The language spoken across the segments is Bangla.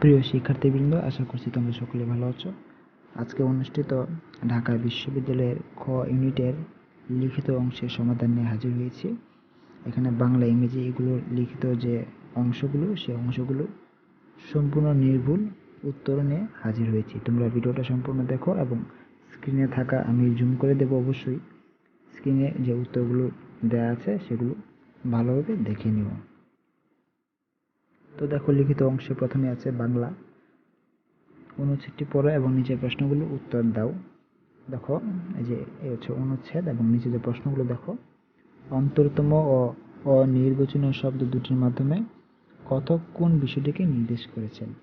প্রিয় শিক্ষার্থীবৃন্দ, আশা করছি তোমরা সকলে ভালো আছো। আজকে অনুষ্ঠিত ঢাকা বিশ্ববিদ্যালয়ের খ ইউনিটের লিখিত অংশের সমাধান নিয়ে হাজির হয়েছি। এখানে বাংলা, ইংরেজি এগুলোর লিখিত যে অংশগুলো, সে অংশগুলো সম্পূর্ণ নির্ভুল উত্তর নিয়ে হাজির হয়েছি। তোমরা ভিডিওটা সম্পূর্ণ দেখো এবং স্ক্রিনে থাকা আমি জুম করে দেবো অবশ্যই। স্ক্রিনে যে উত্তরগুলো দেওয়া আছে, সেগুলো ভালোভাবে দেখে নিও। তো দেখো লিখিত অংশে প্রথমে আছে বাংলা। অনুচ্ছেদটি পড়ো এবং নিচের প্রশ্নগুলো উত্তর দাও। দেখো, এই যে এই হচ্ছে অনুচ্ছেদ এবং নিচে যে প্রশ্নগুলো দেখো। অন্তরতম ও অনির্বচনীয় শব্দ দুটির মাধ্যমে কথক কোন বিষয়টিকে নির্দেশ করেছেন?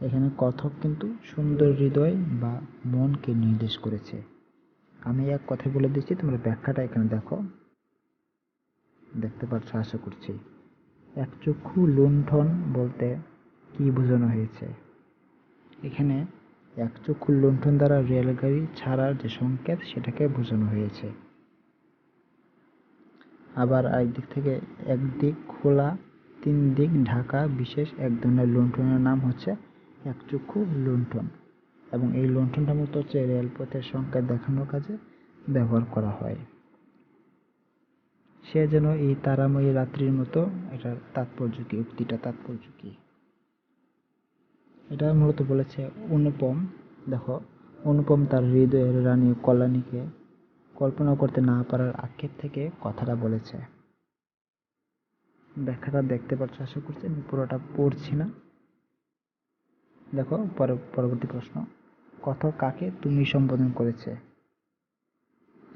এখানে কথক কিন্তু সুন্দর হৃদয় বা মনকে নির্দেশ করেছে। আমি এক কথা বলে দিচ্ছি, তোমরা ব্যাখ্যাটা এখানে দেখো। দেখতে পাচ্ছ আশা করছি। একচক্ষু লুণ্ঠন বলতে কি বোঝানো হয়েছে? এখানে একচক্ষু লুণ্ঠন দ্বারা রেলগাড়ি ছাড়ার যে সংকেত, সেটাকে বোঝানো হয়েছে। আবার একদিক থেকে একদিক খোলা তিন দিক ঢাকা, বিশেষ এক ধরনের লুণ্ঠনের নাম হচ্ছে একচক্ষু লুণ্ঠন। এবং এই লুণ্ঠনটা মূলত হচ্ছে রেলপথের সংকেত দেখানোর কাজে ব্যবহার করা হয়। সে যেন এই তারাময়ী রাত্রির মতো এটার তাৎপর্য কি উক্তিটা তাৎপর্য কি এটা মূলত বলেছে অনুপম। দেখো, অনুপম তার হৃদয়ের রানী কল্যাণীকে কল্পনা করতে না পারার আক্ষেপ থেকে কথাটা বলেছে। ব্যাখ্যাটা দেখতে পাচ্ছ, আশা করছি আমি পুরোটা পড়ছি না। দেখো পরবর্তী প্রশ্ন। কথক কাকে তুমি সম্বোধন করেছে?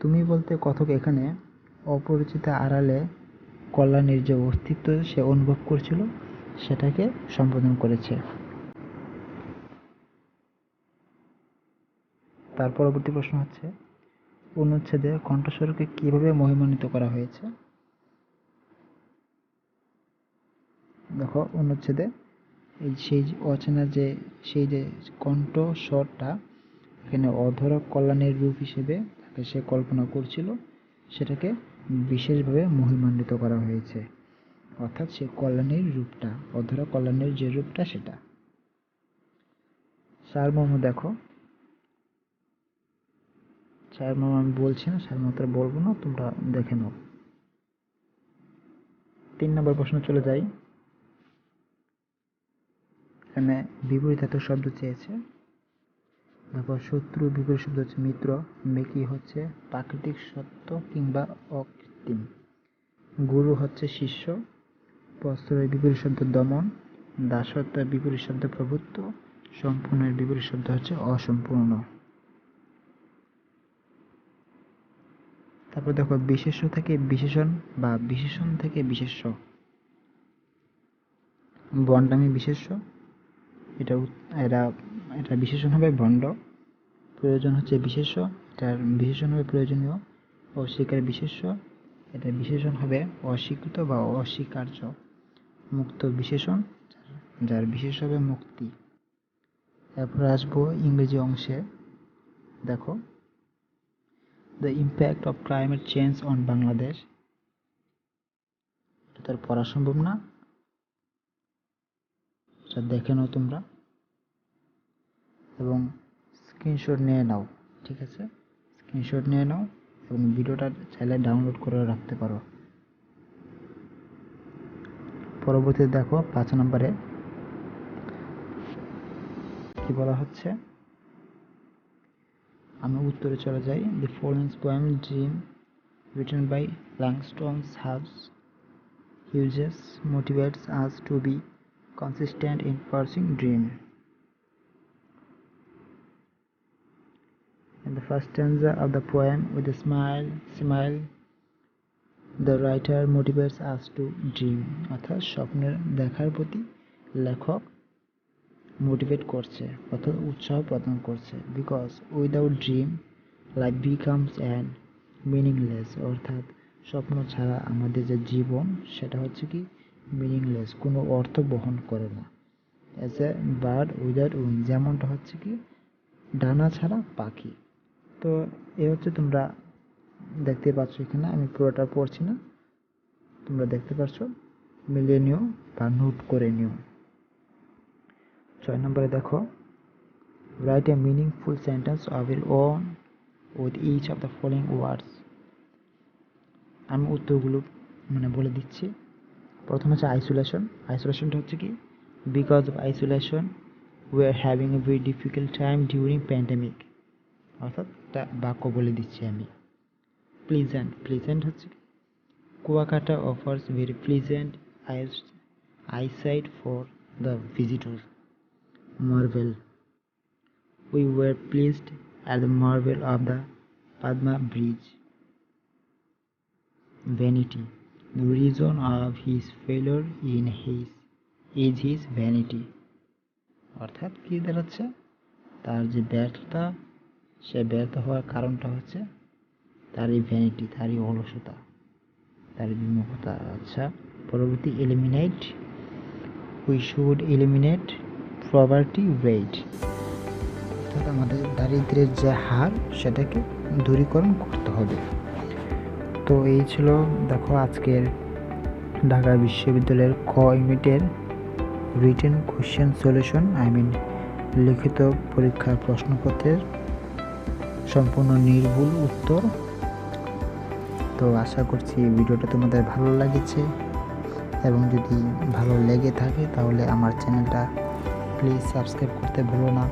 তুমি বলতে কথক এখানে অপরিচিত আড়ালে কল্যাণীর যে অস্তিত্ব সে অনুভব করছিল, সেটাকে সম্বোধন করেছে। তার পরবর্তী প্রশ্ন হচ্ছে, অনুচ্ছেদে কণ্ঠস্বরকে কীভাবে মহিমান্বিত করা হয়েছে? দেখো, অনুচ্ছেদে এই সেই অচেনা যে, সেই যে কণ্ঠস্বরটা, এখানে অধরক কল্যাণের রূপ হিসেবে তাকে সে কল্পনা করছিল, সেটাকে বিশেষভাবে মহিমান্বিত করা হয়েছে। অর্থাৎ সে কল্যাণীর রূপটা, অধরা কল্যাণীর যে রূপটা সেটা। সারমর্ম দেখো। সারমর্ম আমি বলছি না সারমর্মটা বলব না, তোমরা দেখে নাও। তিন নম্বর প্রশ্ন চলে যাই। এখানে বিপরীতার্থক শব্দ চেয়েছে। দেখো শত্রু বিপরীত শব্দ হচ্ছে মিত্র, মেকি হচ্ছে প্রাকৃতিক সত্য কিংবা অকৃত্রিম। গুরু হচ্ছে শিষ্য বস্ত্রের বিপরীত শব্দ দমন দাসত্বের বিপরীত শব্দ প্রভুত্ব, সম্পূর্ণের বিপরীত শব্দ হচ্ছে অসম্পূর্ণ। তারপর দেখো বিশেষ্য থেকে বিশেষণ বা বিশেষণ থেকে বিশেষ্য। বন্ডামি বিশেষ্য, এটা এরা এটা বিশেষণ হবে ভণ্ড প্রয়োজন হচ্ছে বিশেষ্য, এটার বিশেষণ হবে প্রয়োজনীয়, অস্বীকার বিশেষ্য, এটা বিশেষণ হবে অস্বীকৃত বা অস্বীকার্য, মুক্ত বিশেষণ, যার বিশেষ হবে মুক্তি। এরপর আসব ইংরেজি অংশে, দেখো। The impact of climate change on Bangladesh এটা তার পড়া সম্ভব না। এটা দেখে নাও তোমরা। এবং স্ক্রিনশট নিয়ে নাও, ঠিক আছে? স্ক্রিনশট নিয়ে নাও এবং ভিডিওটা চাইলে ডাউনলোড করে রাখতে পারো। পরবর্তীতে দেখো পাঁচ নম্বরে কি বলা হচ্ছে? আমি উত্তরে চলে যাই। The following poem dream written by Langston's house Hughes motivates us to be consistent in pursuing dream. In the first stanza of the poem, with a smile, smile, the writer motivates us to dream. অর্থাৎ স্বপ্নের দেখার প্রতি লেখক মোটিভেট করছে অর্থাৎ উৎসাহ প্রদান করছে because without dream life becomes and meaningless অর্থাৎ স্বপ্ন ছাড়া আমাদের যে জীবন সেটা হচ্ছে কি মিনিংলেস কোনো অর্থ বহন করে না as a bird without wing যেমনটা হচ্ছে কি ডানা ছাড়া পাখি তো এ হচ্ছে তোমরা দেখতে পাচ্ছ এখানে, আমি পুরোটা পড়ছি না। তোমরা দেখতে পাচ্ছ, মিলিয়ে নিও বা নোট করে নিও। ছয় নম্বরে দেখো write a meaningful sentence of your own with each of the following words আমি উত্তরগুলো মানে বলে দিচ্ছি। প্রথম হচ্ছে আইসোলেশন আইসোলেশনটা হচ্ছে কি? Because of isolation we are having a very difficult time during pandemic অর্থাৎ বাক্য বলে দিচ্ছি আমি। প্লিজেন্ট প্লিজেন্ট হচ্ছে Kuakata offers very pleasant ice eyesight for the visitor marvel we were pleased at the marvel of the Padma bridge vanity The reason of his failure in his, is his vanity. অর্থাৎ কি দাঁড়াচ্ছে? তার যে ব্যর্থতা সে ব্যর্থ হওয়ার কারণটা হচ্ছে তার এই ভ্যানিটি তার এই অলসতা তার বিমুখতা। আচ্ছা পরবর্তী eliminate we should eliminate poverty rate অর্থাৎ আমাদের দারিদ্রের যে হার, সেটাকে দূরীকরণ করতে হবে। তো এই ছিল দেখো আজকের ঢাকা বিশ্ববিদ্যালয়ের ক ইউনিটের written question solution I mean লিখিত পরীক্ষার প্রশ্নপত্রের সম্পূর্ণ নির্ভুল উত্তর। তো আশা করছি ভিডিওটা তোমাদের ভালো লেগেছে। এবং যদি ভালো লেগে থাকে তাহলে আমার চ্যানেলটা প্লিজ সাবস্ক্রাইব করতে ভুলো না।